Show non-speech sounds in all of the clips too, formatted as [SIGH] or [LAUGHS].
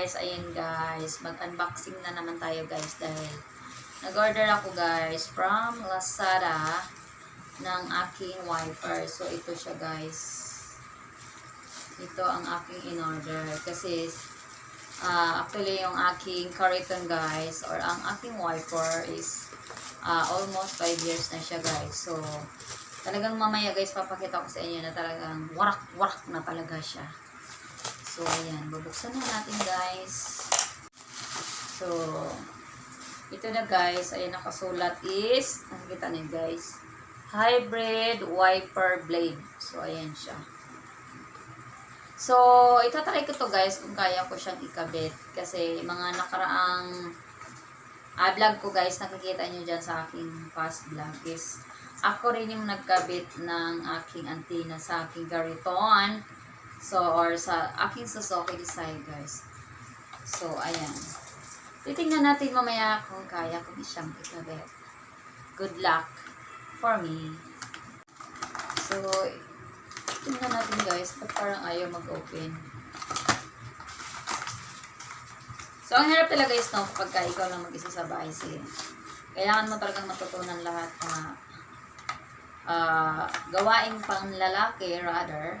guys, ayun guys, mag-unboxing na naman tayo guys dahil nag-order ako guys from Lazada ng aking wiper. So ito siya guys. Ito ang aking in-order kasi ah, actually yung aking Cariton guys or ang aking wiper is ah, almost 5 years na siya guys. So talagang mamaya guys papakita ko sa inyo na talagang warak-warak na talaga siya. So, ayan. Bubuksan na natin, guys. So, ito na, guys. Ayan, nakasulat is, nakikita niyo, guys. Hybrid Wiper Blade. So, ayan siya. So, itatry ko to guys, kung kaya ko siyang ikabit. Kasi, mga nakaraang ah, vlog ko, guys, nakikita niyo dyan sa aking past vlog is, ako rin yung nagkabit ng aking antenna sa aking Gariton. So, or sa aking Suzuki design, guys. So, ayan. Titingnan natin mamaya kung kaya ko siyang ikabit. Good luck for me. So, tingnan natin guys. Ba't parang ayaw mag-open? So, ang hirap talaga guys, no, kapag ikaw lang mag-isa sa bahay siya. Kailangan mo talagang matutunan lahat na ah, gawaing pang lalaki rather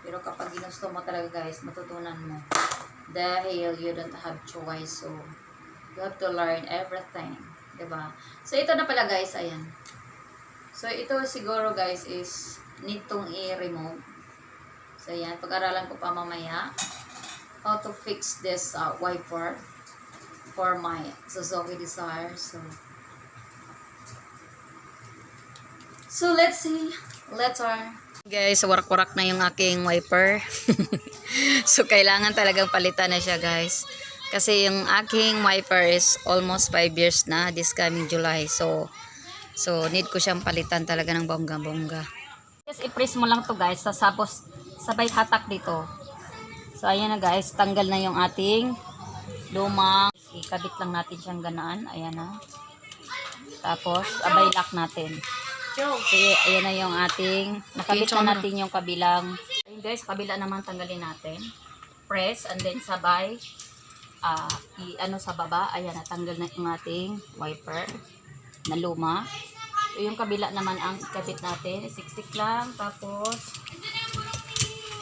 pero kapag ginusto mo talaga guys, matutunan mo. Dahil you don't have choice. So, you have to learn everything. ba? So, ito na pala guys, ayan. So, ito siguro guys is need tong i-remove. So, ayan. Pag-aralan ko pa mamaya how to fix this uh, wiper for my Suzuki Desire. So, so let's see. Later. Guys, warak-warak na yung aking wiper. [LAUGHS] so, kailangan talagang palitan na siya, guys. Kasi yung aking wiper is almost 5 years na this coming July. So, so need ko siyang palitan talaga ng bongga-bongga. Yes, i-press mo lang to guys. Tapos, sabay hatak dito. So, ayan na guys. Tanggal na yung ating lumang. Ikabit lang natin siyang ganaan. Ayan na. Tapos, abay lock natin. Sige, ayan na yung ating, nakabit na natin yung kabilang. Ayun guys, kabila naman tanggalin natin. Press and then sabay, ah i ano sa baba, ayan natanggal na yung ating wiper na luma. So, yung kabila naman ang ikabit natin, isiksik lang, tapos,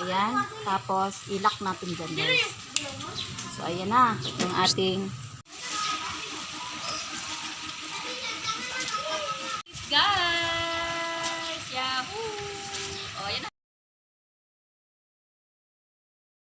ayan, tapos ilak natin dyan guys. So, ayan na, yung ating Guys!